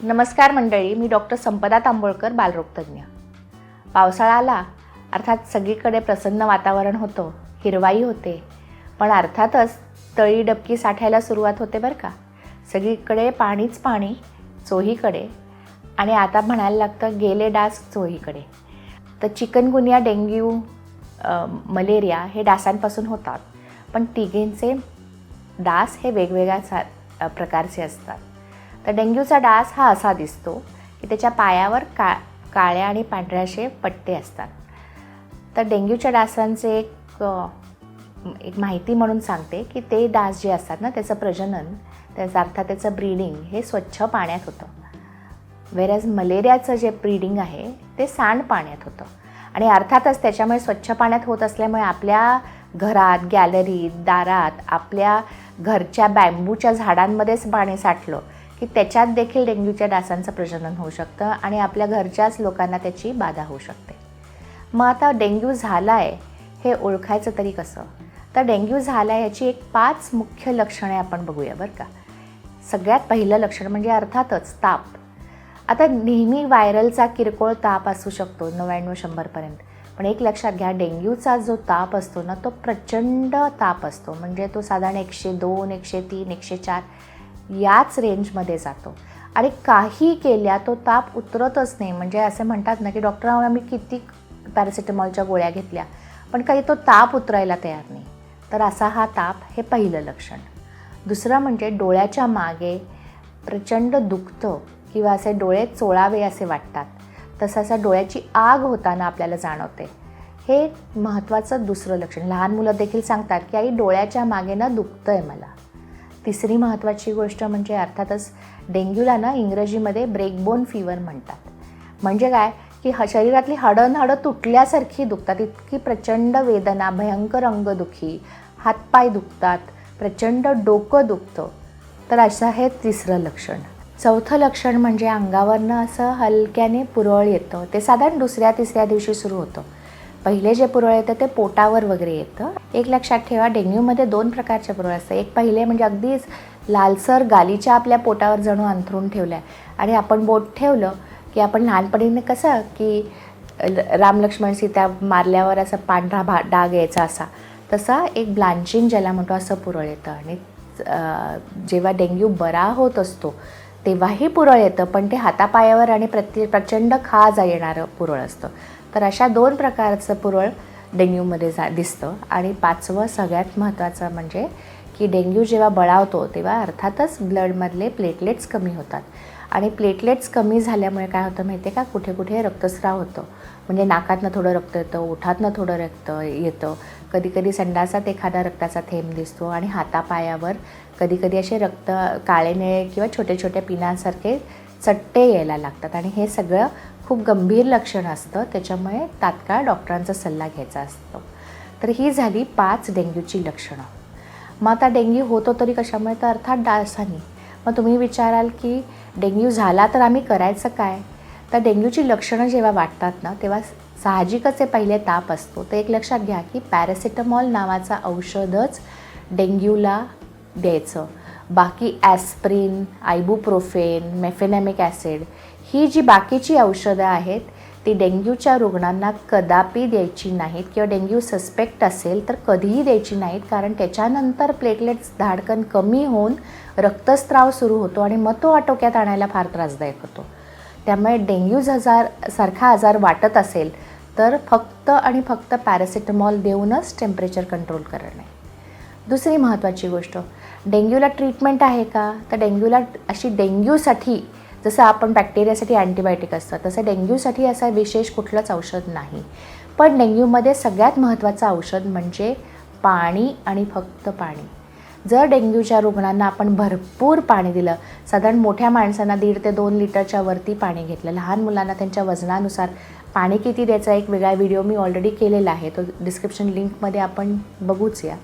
नमस्कार मंडळी मी डॉक्टर संपदा तांबोळकर बालरोगतज्ञ पावसाळा आला अर्थात सगळीकडे प्रसन्न वातावरण होतं हिरवाई होते पण अर्थातच तळी डबकी साठायला सुरुवात होते बरं का? सगळीकडे पाणीच पाणी चोहीकडे. आणि आता म्हणायला लागतं गेले डास चोहीकडे. तर चिकनगुनिया डेंग्यू मलेरिया हे डासांपासून होतात. पण तिघींचे डास हे वेगवेगळ्या सा प्रकारचे असतात. तर डेंग्यूचा डास हा असा दिसतो की त्याच्या पायावर का काळ्या आणि पांढऱ्या असे पट्टे असतात. तर डेंग्यूच्या डासांचे एक एक माहिती म्हणून सांगते की ते डास जे असतात ना त्याचं प्रजनन त्याचा अर्थात त्याचं ब्रीडिंग हे स्वच्छ पाण्यात होतं. वेरॅज मलेरियाचं जे ब्रीडिंग आहे ते सांड पाण्यात होतं. आणि अर्थातच त्याच्यामुळे स्वच्छ पाण्यात होत असल्यामुळे आपल्या घरात गॅलरीत दारात आपल्या घरच्या बॅम्बूच्या झाडांमध्येच पाणी साठलं की त्याच्यात देखील डेंग्यूच्या डासांचं प्रजनन होऊ शकतं आणि आपल्या घरच्याच लोकांना त्याची बाधा होऊ शकते. मग आता डेंग्यू झाला आहे हे ओळखायचं तरी कसं? तर डेंग्यू झाला आहे याची एक पाच मुख्य लक्षणे आपण बघूया बरं का. सगळ्यात पहिलं लक्षण म्हणजे अर्थातच ताप. आता नेहमी व्हायरलचा किरकोळ ताप असू शकतो नव्याण्णव शंभरपर्यंत पण एक लक्षात घ्या डेंग्यूचा जो ताप असतो ना तो प्रचंड ताप असतो. म्हणजे तो साधारण एकशे दोन एकशे तीन एकशे चार. याच रेंजमध्ये जातो. आणि काही केल्या तो ताप उतरतच नाही. म्हणजे असे म्हणतात ना की डॉक्टर आम्ही किती पॅरासिटामॉलच्या गोळ्या घेतल्या पण काही तो ताप उतरायला तयार नाही. तर असा हा ताप हे पहिलं लक्षण. दुसरं म्हणजे डोळ्याच्या मागे प्रचंड दुखतं किंवा असे डोळे चोळावे असे वाटतात. तसं असं डोळ्याची आग होताना आपल्याला जाणवते. हे महत्त्वाचं दुसरं लक्षण. लहान मुलं देखील सांगतात की आई डोळ्याच्या मागे ना दुखतं आहे मला. तिसरी महत्त्वाची गोष्ट म्हणजे अर्थातच डेंग्यूला ना इंग्रजीमध्ये ब्रेकबोन फीवर म्हणतात. म्हणजे काय? की ह शरीरातली हाडं हाडं तुटल्यासारखी दुखतात. इतकी प्रचंड वेदना भयंकर अंगदुखी हातपाय दुखतात प्रचंड डोकं दुखतं. तर असं हे तिसरं लक्षण. चौथं लक्षण म्हणजे अंगावरनं असं हलक्याने पुरळ येतं. ते साधारण दुसऱ्या तिसऱ्या दिवशी सुरू होतं. पहिले जे पुरळ येतं ते पोटावर वगैरे येतं. एक लक्षात ठेवा डेंग्यूमध्ये दोन प्रकारचे पुरळ असतात. एक पहिले म्हणजे अगदीच लालसर गालीच्या आपल्या पोटावर जणू अंथरून ठेवलं आहे आणि आपण बोट ठेवलं की आपण लहानपणीने कसं की ल- राम लक्ष्मण सीता मारल्यावर असा पांढरा भा डाग यायचा असा. तसा एक ब्लांचिंग ज्याला म्हणतो असं पुरळ येतं. आणि जेव्हा डेंग्यू बरा होत असतो तेव्हाही पुरळ येतं. पण ते हातापायावर आणि प्रति प्रचंड खाज येणारं पुरळ असतं. तर अशा दोन प्रकारचं पुरळ डेंग्यूमध्ये जा दिसतं. आणि पाचवं सगळ्यात महत्त्वाचं म्हणजे की डेंग्यू जेव्हा बळावतो तेव्हा अर्थातच ब्लडमधले प्लेटलेट्स कमी होतात. आणि प्लेटलेट्स कमी झाल्यामुळे काय होतं माहिती आहे का? कुठे कुठे रक्तस्राव होतो. म्हणजे नाकातनं थोडं रक्त येतं ओठातनं थोडं रक्त येतं. कधी कधी संडासात एखादा रक्ताचा थेंब दिसतो आणि हातापायावर कधी कधी असे रक्त काळे निळे किंवा छोटे छोटे पिनांसारखे चट्टे यायला लागतात. आणि हे सगळं खूप गंभीर लक्षण असतं. त्याच्यामुळे तात्काळ डॉक्टरांचा सल्ला घ्यायचा असतो. तर ही झाली पाच डेंग्यूची लक्षणं. मग आता डेंग्यू होतो तरी कशामुळे? तर अर्थात डासानी. मग तुम्ही विचाराल की डेंग्यू झाला तर आम्ही करायचं काय? तर डेंग्यूची लक्षणं जेव्हा वाटतात ना तेव्हा साहजिकच हे पहिले ताप असतो. तर एक लक्षात घ्या की पॅरासिटामॉल नावाचा औषधच डेंग्यूला द्यायचं. बाकी ॲस्प्रिन आयबुप्रोफेन मेफेनॅमिक ॲसिड ही जी बाकीची औषधं आहेत ती डेंग्यूच्या रुग्णांना कदापि द्यायची नाहीत किंवा डेंग्यू सस्पेक्ट असेल तर कधीही द्यायची नाहीत कारण त्याच्यानंतर प्लेटलेट्स धाडकन कमी होऊन रक्तस्त्राव सुरू होतो आणि मग तो आटोक्यात आणायला फार त्रासदायक होतो. त्यामुळे डेंग्यू आजार सारखा आजार वाटत असेल तर फक्त आणि फक्त पॅरासिटामॉल देऊनच टेम्परेचर कंट्रोल करणे. दुसरी महत्त्वाची गोष्ट डेंग्यूला ट्रीटमेंट आहे का? तर डेंग्यूला अशी डेंग्यूसाठी जसं आपण बॅक्टेरियासाठी अँटीबायोटिक असतं तसं डेंग्यूसाठी असं विशेष कुठलंच औषध नाही. पण डेंग्यूमध्ये सगळ्यात महत्त्वाचं औषध म्हणजे पाणी आणि फक्त पाणी. जर डेंग्यूच्या रुग्णांना आपण भरपूर पाणी दिलं साधारण मोठ्या माणसांना दीड ते दोन लिटरच्या वरती पाणी घेतलं लहान मुलांना त्यांच्या वजनानुसार पाणी किती द्यायचा एक वेगळा व्हिडिओ मी ऑलरेडी केलेला आहे तो डिस्क्रिप्शन लिंकमध्ये आपण बघूच या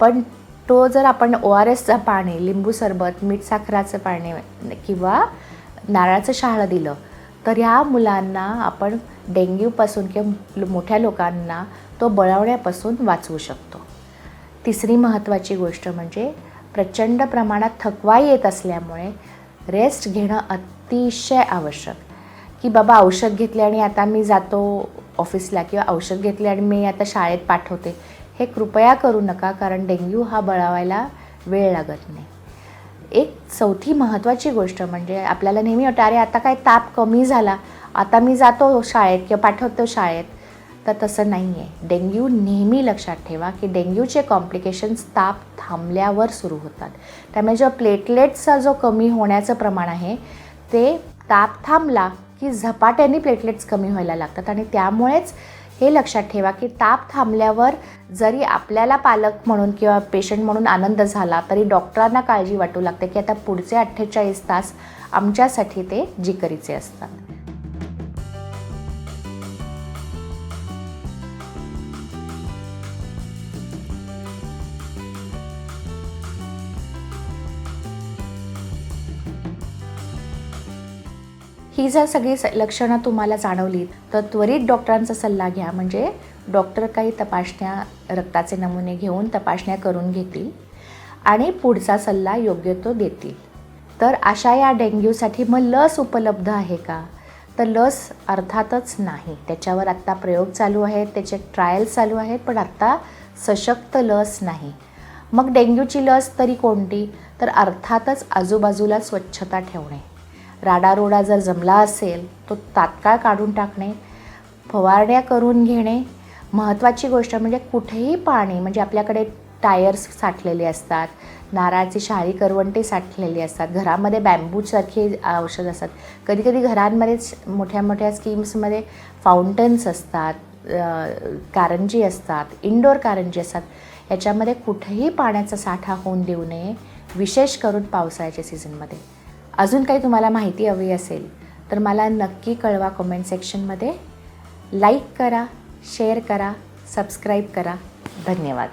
पण तो जर आपण ओ आर एसचं पाणी लिंबू सरबत मीठ साखराचं पाणी किंवा नारळाचं शहाळं दिलं तर ह्या मुलांना आपण डेंग्यूपासून किंवा मोठ्या लोकांना तो बळवण्यापासून वाचवू शकतो. तिसरी महत्त्वाची गोष्ट म्हणजे प्रचंड प्रमाणात थकवा येत असल्यामुळे रेस्ट घेणं अतिशय आवश्यक. की बाबा औषध घेतले आणि आता मी जातो ऑफिसला किंवा औषध घेतले आणि मी आता शाळेत पाठवते हे कृपया करू नका कारण डेंग्यू हा बळावायला वेळ लागत नाही. एक चौथी महत्त्वाची गोष्ट म्हणजे आपल्याला नेहमी वाटतं अरे आता काय ताप कमी झाला. आता मी जातो शाळेत किंवा पाठवतो शाळेत. तर तसं नाही आहे डेंग्यू नेहमी लक्षात ठेवा की डेंग्यूचे कॉम्प्लिकेशन्स ताप थांबल्यावर सुरू होतात. त्यामुळे जेव्हा प्लेटलेट्सचा जो कमी होण्याचं प्रमाण आहे ते ताप थांबला की झपाट्याने प्लेटलेट्स कमी व्हायला लागतात. आणि त्यामुळेच हे लक्षात ठेवा की ताप थांबल्यावर जरी आपल्याला पालक म्हणून किंवा पेशंट म्हणून आनंद झाला तरी डॉक्टरांना काळजी वाटू लागते की आता पुढचे अठ्ठेचाळीस तास आमच्यासाठी ते जिकरीचे असतात. ही जर सगळी स- लक्षणं तुम्हाला जाणवली तर त्वरित डॉक्टरांचा सल्ला घ्या. म्हणजे डॉक्टर काही तपासण्या रक्ताचे नमुने घेऊन तपासण्या करून घेतील आणि पुढचा सल्ला योग्य तो देतील. तर अशा या डेंग्यूसाठी मग लस उपलब्ध आहे का? तर लस अर्थातच नाही. त्याच्यावर आत्ता प्रयोग चालू आहेत त्याचे ट्रायल्स चालू आहेत पण आत्ता सशक्त लस नाही. मग डेंग्यूची लस तरी कोणती? तर अर्थातच आजूबाजूला स्वच्छता ठेवणे. राडारोडा जर जमला असेल तो तात्काळ काढून टाकणे फवारण्या करून घेणे महत्त्वाची गोष्ट म्हणजे कुठेही पाणी म्हणजे आपल्याकडे टायर्स साठलेले असतात नारळाची शाळी करवंटी साठलेली असतात घरामध्ये बॅम्बूसारखी औषध असतात. कधीकधी घरांमध्येच मोठ्या मोठ्या स्कीम्समध्ये फाउंटन्स असतात कारंजी असतात इंडोर कारंजी असतात. याच्यामध्ये कुठेही पाण्याचा साठा होऊन देऊ नये विशेष करून पावसाळ्याच्या सीझनमध्ये अजून काही तुम्हाला माहिती हवी असेल तर मला नक्की कळवा कमेंट सेक्शनमध्ये लाईक करा शेअर करा सबस्क्राईब करा. धन्यवाद.